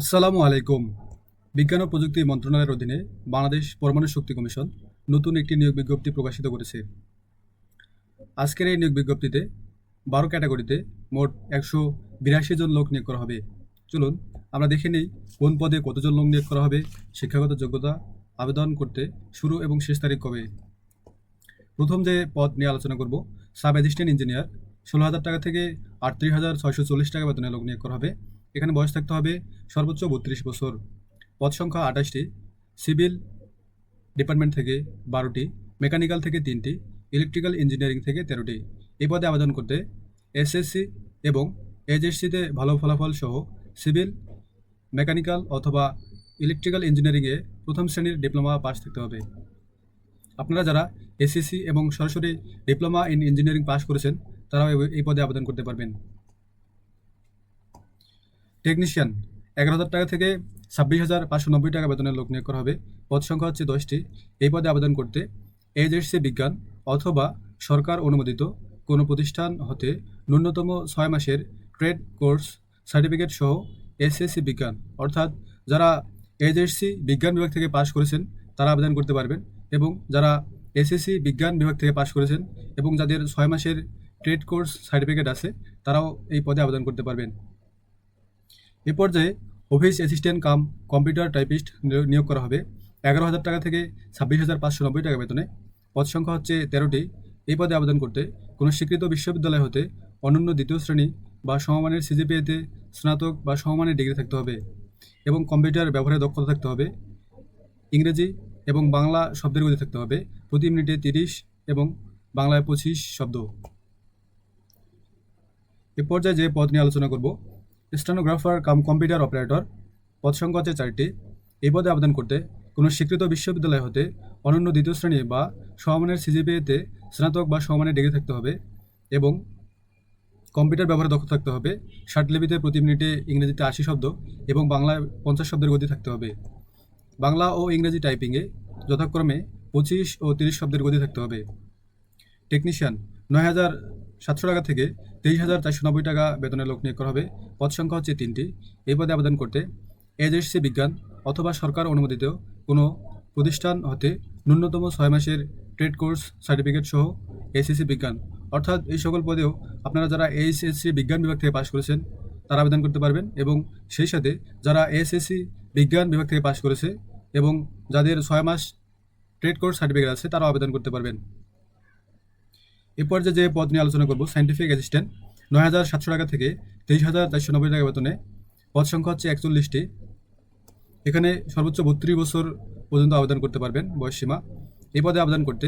আসসালামু আলাইকুম। বিজ্ঞান ও প্রযুক্তি মন্ত্রণালয়ের অধীনে বাংলাদেশ পরমাণু শক্তি কমিশন নতুন একটি নিয়োগ বিজ্ঞপ্তি প্রকাশিত করেছে। আজকের এই নিয়োগ বিজ্ঞপ্তিতে বারো ক্যাটাগরিতে মোট একশো বিরাশি জন লোক নিয়োগ করা হবে। চলুন, আমরা দেখে নিই কোন পদে কতজন লোক নিয়োগ করা হবে, শিক্ষাগত যোগ্যতা, আবেদন করতে শুরু এবং শেষ তারিখ কবে? প্রথম যে পদ নিয়ে আলোচনা করব সাব অ্যাসিস্ট্যান্ট ইঞ্জিনিয়ার, ষোলো হাজার টাকা থেকে আটত্রিশ হাজার ছয়শো চল্লিশ টাকা বেতনে লোক নিয়োগ করা হবে। এখানে বয়স থাকতে হবে সর্বোচ্চ বত্রিশ বছর। পদ সংখ্যা আঠাশটি। সিভিল ডিপার্টমেন্ট থেকে বারোটি। মেকানিক্যাল থেকে তিনটি। ইলেকট্রিক্যাল ইঞ্জিনিয়ারিং থেকে তেরোটি। এই পদে আবেদন করতে এসএসসি এবং এইচএসসিতে ভালো ফলাফল সহ সিভিল, মেকানিক্যাল অথবা ইলেকট্রিক্যাল ইঞ্জিনিয়ারিংয়ে প্রথম শ্রেণির ডিপ্লোমা পাস থাকতে হবে। আপনারা যারা এসএসসি এবং সরাসরি ডিপ্লোমা ইন ইঞ্জিনিয়ারিং পাস করেছেন, তারাও এই- এই পদে আবেদন করতে পারবেন। টেকনিশিয়ান এগারো হাজার টাকা থেকে ছাব্বিশ হাজার পাঁচশো নব্বই টাকা বেতনের লোক নিয়োগ করা হবে। পদ সংখ্যা হচ্ছে দশটি। এই পদে আবেদন করতে এইচএসসি বিজ্ঞান অথবা সরকার অনুমোদিত কোনো প্রতিষ্ঠান হতে ন্যূনতম ছয় মাসের ট্রেড কোর্স সার্টিফিকেট সহ এসএসসি বিজ্ঞান, অর্থাৎ যারা এইচএসসি বিজ্ঞান বিভাগ থেকে পাশ করেছেন, তারা আবেদন করতে পারবেন এবং যারা এসএসসি বিজ্ঞান বিভাগ থেকে পাশ করেছেন এবং যাদের ছয় মাসের ট্রেড কোর্স সার্টিফিকেট আছে, তারাও এই পদে আবেদন করতে পারবেন। এ পর্যায়ে office assistant cum computer typist নিয়োগ- করা হবে। এগারো হাজার টাকা থেকে ছাব্বিশ হাজার পাঁচশো নব্বই টাকা বেতনে। পদ সংখ্যা হচ্ছে তেরোটি। এই পদে আবেদন করতে কোনো স্বীকৃত বিশ্ববিদ্যালয় হতে অনন্য দ্বিতীয় শ্রেণি বা সমমানের সিজিপিএতে স্নাতক বা সমমানের ডিগ্রি থাকতে হবে এবং কম্পিউটার ব্যবহারে দক্ষতা থাকতে হবে। ইংরেজি এবং বাংলা শব্দের গতি থাকতে হবে। প্রতি মিনিটে তিরিশ এবং বাংলায় পঁচিশ শব্দ। এ পর্যায়ে যে পদ নিয়ে আলোচনা করব স্টেনোগ্রাফার, কাম, কম্পিউটার অপারেটর পদ সংখ্যা হচ্ছে চারটি, এই পদে আবেদন করতে কোনো স্বীকৃত বিশ্ববিদ্যালয় হতে অনন্য দ্বিতীয় শ্রেণি বা সমমানের সিজিপিএতে স্নাতক বা সমমানের ডিগ্রি থাকতে হবে এবং কম্পিউটার ব্যবহারে দক্ষ থাকতে হবে লিপিতে প্রতি মিনিটে ইংরেজিতে আশি শব্দ এবং বাংলায় পঞ্চাশ শব্দের গতি থাকতে হবে। বাংলা ও ইংরেজি টাইপিংয়ে যথাক্রমে পঁচিশ ও তিরিশ শব্দের গতি থাকতে হবে। টেকনিশিয়ান, নয় হাজার সাতশো টাকা থেকে তেইশ হাজার চারশো নব্বই টাকা বেতনের লোক নিয়োগ করা হবে। পদ সংখ্যা হচ্ছে তিনটি। এই পদে আবেদন করতে এইচএসসি বিজ্ঞান অথবা সরকার অনুমোদিত কোনো প্রতিষ্ঠান হতে ন্যূনতম ছয় মাসের ট্রেড কোর্স সার্টিফিকেট সহ এসএসসি বিজ্ঞান। অর্থাৎ এই সকল পদেও আপনারা যারা এইচএসসি বিজ্ঞান বিভাগ থেকে পাশ করেছেন, তারা আবেদন করতে পারবেন এবং সেই সাথে যারা এসএসসি বিজ্ঞান বিভাগ থেকে পাশ করেছে এবং যাদের ছয় মাস ট্রেড কোর্স সার্টিফিকেট আছে, তারাও আবেদন করতে পারবেন। এ পর্যায়ে যে পদ নিয়ে আলোচনা করব সাইন্টিফিক অ্যাসিস্ট্যান্ট নয় হাজার সাতশো টাকা থেকে তেইশ হাজার চারশো নব্বই টাকা বেতনে। পদ সংখ্যা হচ্ছে একচল্লিশটি। এখানে সর্বোচ্চ বত্রিশ বছর পর্যন্ত আবেদন করতে পারবেন বয়সসীমা এই পদে আবেদন করতে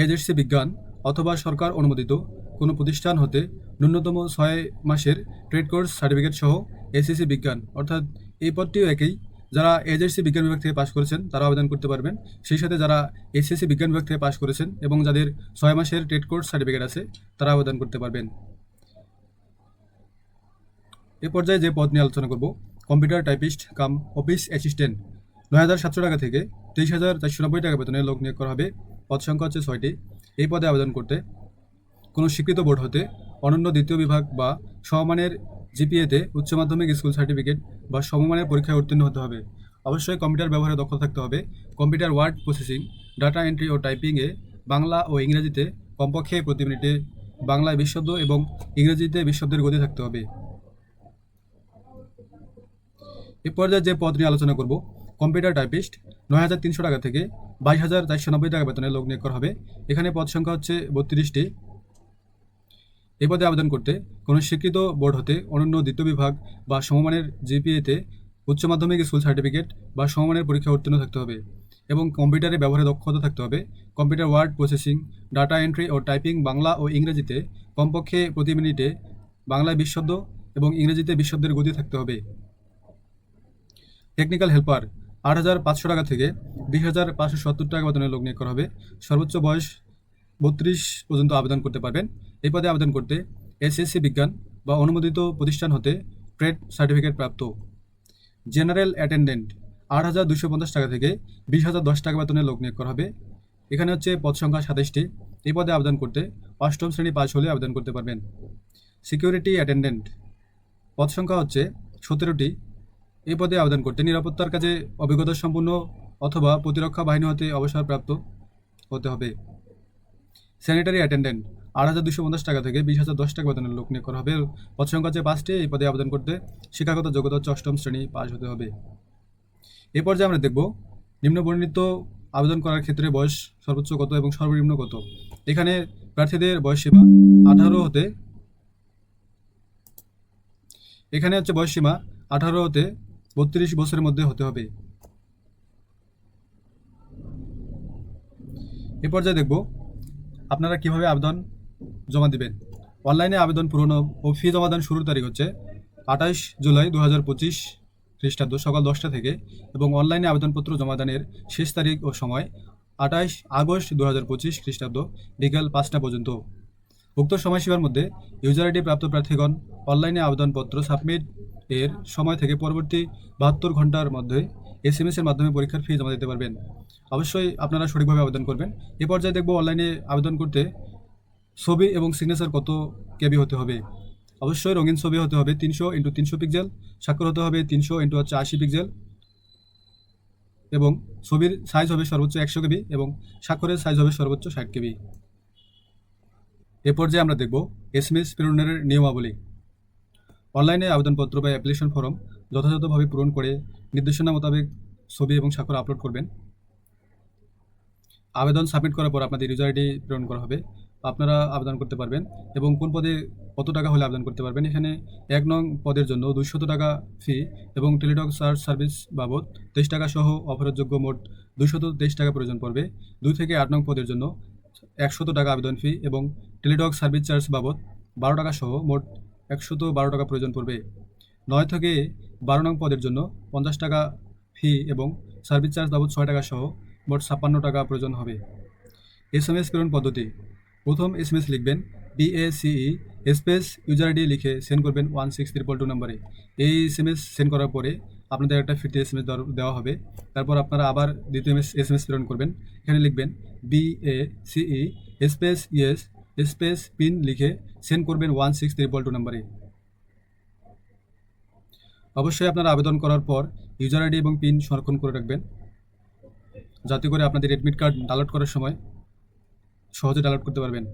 এইচএসসি বিজ্ঞান অথবা সরকার অনুমোদিত কোনো প্রতিষ্ঠান হতে ন্যূনতম ছয় মাসের ট্রেড কোর্স সার্টিফিকেট সহ এসএসসি বিজ্ঞান। অর্থাৎ এই পদটিও একই যারা এইচএসসি বিজ্ঞান বিভাগ থেকে পাশ করেছেন, তারা আবেদন করতে পারবেন। সেই সাথে যারা এসএসসি বিজ্ঞান বিভাগ থেকে পাশ করেছেন এবং যাদের ছয় মাসের টেট কোর্স সার্টিফিকেট আছে, তারা আবেদন করতে পারবেন। এ পর্যায়ে যে পদ নিয়ে আলোচনা করব, computer typist cum office assistant. নয় হাজার সাতশো টাকা থেকে তেইশ হাজার চারশো নব্বই টাকা বেতনে লোক নিয়োগ করা হবে। পদ সংখ্যা হচ্ছে ছয়টি। এই পদে আবেদন করতে কোনো স্বীকৃত বোর্ড হতে অনন্য দ্বিতীয় বিভাগ বা সমমানের জিপিএতে উচ্চ মাধ্যমিক স্কুল সার্টিফিকেট বা সমমানের পরীক্ষায় উত্তীর্ণ হতে হবে। অবশ্যই কম্পিউটার ব্যবহারে দক্ষ থাকতে হবে। Computer word processing, data entry ও টাইপিংয়ে বাংলা ও ইংরেজিতে কমপক্ষে প্রতি মিনিটে বাংলায় বিশ শব্দ এবং ইংরেজিতে বিশ শব্দের গতি থাকতে হবে। এ পর্যায়ে যে পদ নিয়ে আলোচনা করব, কম্পিউটার টাইপিস্ট, নয় হাজার তিনশো টাকা থেকে বাইশ হাজার চারশো নব্বই টাকা বেতনে লোক নিয়োগ করা হবে। এখানে পদ সংখ্যা হচ্ছে বত্রিশটি। এই পদে আবেদন করতে কোনো স্বীকৃত বোর্ড হতে অনন্য দ্বিতীয় বিভাগ বা সমমানের জিপিএতে উচ্চ মাধ্যমিক স্কুল সার্টিফিকেট বা সমমানের পরীক্ষা উত্তীর্ণ থাকতে হবে এবং কম্পিউটারে ব্যবহারে দক্ষতা থাকতে হবে। Computer word processing, data entry ও টাইপিং বাংলা ও ইংরেজিতে কমপক্ষে প্রতি মিনিটে বাংলায় বিশ শব্দ এবং ইংরেজিতে বিশ শব্দের গতি থাকতে হবে। টেকনিক্যাল হেল্পার, আট হাজার পাঁচশো টাকা থেকে বিশ হাজার পাঁচশো সত্তর টাকা বেতনের লোক নিয়োগ করা হবে। সর্বোচ্চ বয়স বত্রিশ পর্যন্ত আবেদন করতে পারবেন। এই পদে আবেদন করতে এসএসসি বিজ্ঞান বা অনুমোদিত প্রতিষ্ঠান হতে ট্রেড সার্টিফিকেট প্রাপ্ত। জেনারেল অ্যাটেন্ডেন্ট আট হাজার দুশো পঞ্চাশ টাকা থেকে বিশ হাজার দশ টাকা বেতনে লোক নিয়োগ করা হবে। এখানে হচ্ছে পদ সংখ্যা সাতাশটি। এই পদে আবেদন করতে অষ্টম শ্রেণি পাস হলে আবেদন করতে পারবেন। সিকিউরিটি অ্যাটেন্ডেন্ট পদ সংখ্যা হচ্ছে সতেরোটি। এই পদে আবেদন করতে নিরাপত্তার কাজে অভিজ্ঞতা সম্পন্ন অথবা প্রতিরক্ষা বাহিনী হতে অবসরপ্রাপ্ত হতে হবে। স্যানিটারি অ্যাটেন্ডেন্ট আট হাজার দুশো পঞ্চাশ টাকা থেকে বিশ হাজার দশ টাকা বেতনের লোক নিয়োগ করা হবে। পদ সংখ্যা হচ্ছে পাঁচটি এই পদে আবেদন করতে শিক্ষাগত যোগ্যতা হচ্ছে অষ্টম শ্রেণি পাস হতে হবে। এ পর্যায়ে আমরা দেখব নিম্ন বর্ণিত আবেদন করার ক্ষেত্রে বয়স সর্বোচ্চ কত এবং সর্বনিম্ন কত? এখানে প্রার্থীদের বয়স সীমা আঠারো হতে এখানে হচ্ছে বয়স সীমা আঠারো হতে বত্রিশ বছরের মধ্যে হতে হবে। এ পর্যায়ে দেখব আপনারা কীভাবে আবেদন জমা দিবেন? অনলাইনে আবেদন পূরণ ও ফি জমাদান শুরুর তারিখ হচ্ছে আঠাশ জুলাই দু হাজার পঁচিশ খ্রিস্টাব্দ সকাল দশটা থেকে এবং অনলাইনে আবেদনপত্র জমাদানের শেষ তারিখ ও সময় আঠাশ আগস্ট দু হাজার পঁচিশ খ্রিস্টাব্দ বিকাল পাঁচটা পর্যন্ত। উক্ত সময়সীমার মধ্যে ইউজার আইডি প্রাপ্ত প্রার্থীগণ অনলাইনে আবেদনপত্র সাবমিট এর সময় থেকে পরবর্তী বাহাত্তর ঘণ্টার মধ্যে এস এম এর মাধ্যমে পরীক্ষার ফি জমা দিতে পারবেন। অবশ্যই আপনারা সঠিকভাবে আবেদন করবেন। এ পর্যায়ে দেখব অনলাইনে আবেদন করতে ছবি এবং সিগনেচার কত কেবি হতে হবে। অবশ্যই রঙিন ছবি হতে হবে তিনশো ইন্টু তিনশো পিক্সেল স্বাক্ষর হতে হবে তিনশো ইন্টু হচ্ছে আশি পিক্সেল এবং ছবির সাইজ হবে সর্বোচ্চ একশো কেবি এবং স্বাক্ষরের সাইজ হবে সর্বোচ্চ ষাট কেবি। এ পর্যায়ে আমরা দেখব এস এম এস প্রেরণের নিয়মাবলী। অনলাইনে আবেদনপত্র বা অ্যাপ্লিকেশন ফর্ম যথাযথভাবে পূরণ করে নির্দেশনা মোতাবেক ছবি এবং স্বাক্ষর আপলোড করবেন। আবেদন সাবমিট করার পর আপনাদের ইউজার আইডি প্রেরণ করা হবে। আপনারা আবেদন করতে পারবেন এবং কোন পদে কত টাকা হলে আবেদন করতে পারবেন। এখানে এক নং পদের জন্য দুইশত টাকা ফি এবং টেলিটক চার্জ সার্ভিস বাবদ তেইশ টাকা সহ অফারযোগ্য মোট দুইশত তেইশ টাকা প্রয়োজন পড়বে। দুই থেকে আট নং পদের জন্য একশত টাকা আবেদন ফি এবং টেলিটক সার্ভিস চার্জ বাবদ বারো টাকা সহ মোট একশত বারো টাকা প্রয়োজন পড়বে। নয় থেকে বারো নং পদের জন্য পঞ্চাশ টাকা ফি এবং সার্ভিস চার্জ বাবদ ছয় টাকা সহ মোট ছাপ্পান্ন টাকা প্রয়োজন হবে। এস এম এস প্রেরণ পদ্ধতি। প্রথম এস এম এস লিখবেন বিএসিই স্পেস ইউজার আইডি লিখে সেন্ড করবেন ওয়ান সিক্স ত্রিপল টু নম্বরে এই এস এম এস সেন্ড করার পরে আপনাদের একটা ফিফটি এস এম এস দেওয়া হবে। তারপর আপনারা আবার দ্বিতীয় এস এস এম এস প্রেরণ করবেন। এখানে লিখবেন BACE space yes space PIN লিখে সেন্ড করবেন ওয়ান সিক্স ত্রিপল টু নম্বরে অবশ্যই আপনারা আবেদন করার পর ইউজার আইডি এবং পিন সংরক্ষণ করে রাখবেন। যাতে করে আপনাদের এডমিট কার্ড ডাউনলোড করার সময় সহজে ডাউনলোড করতে পারবেন।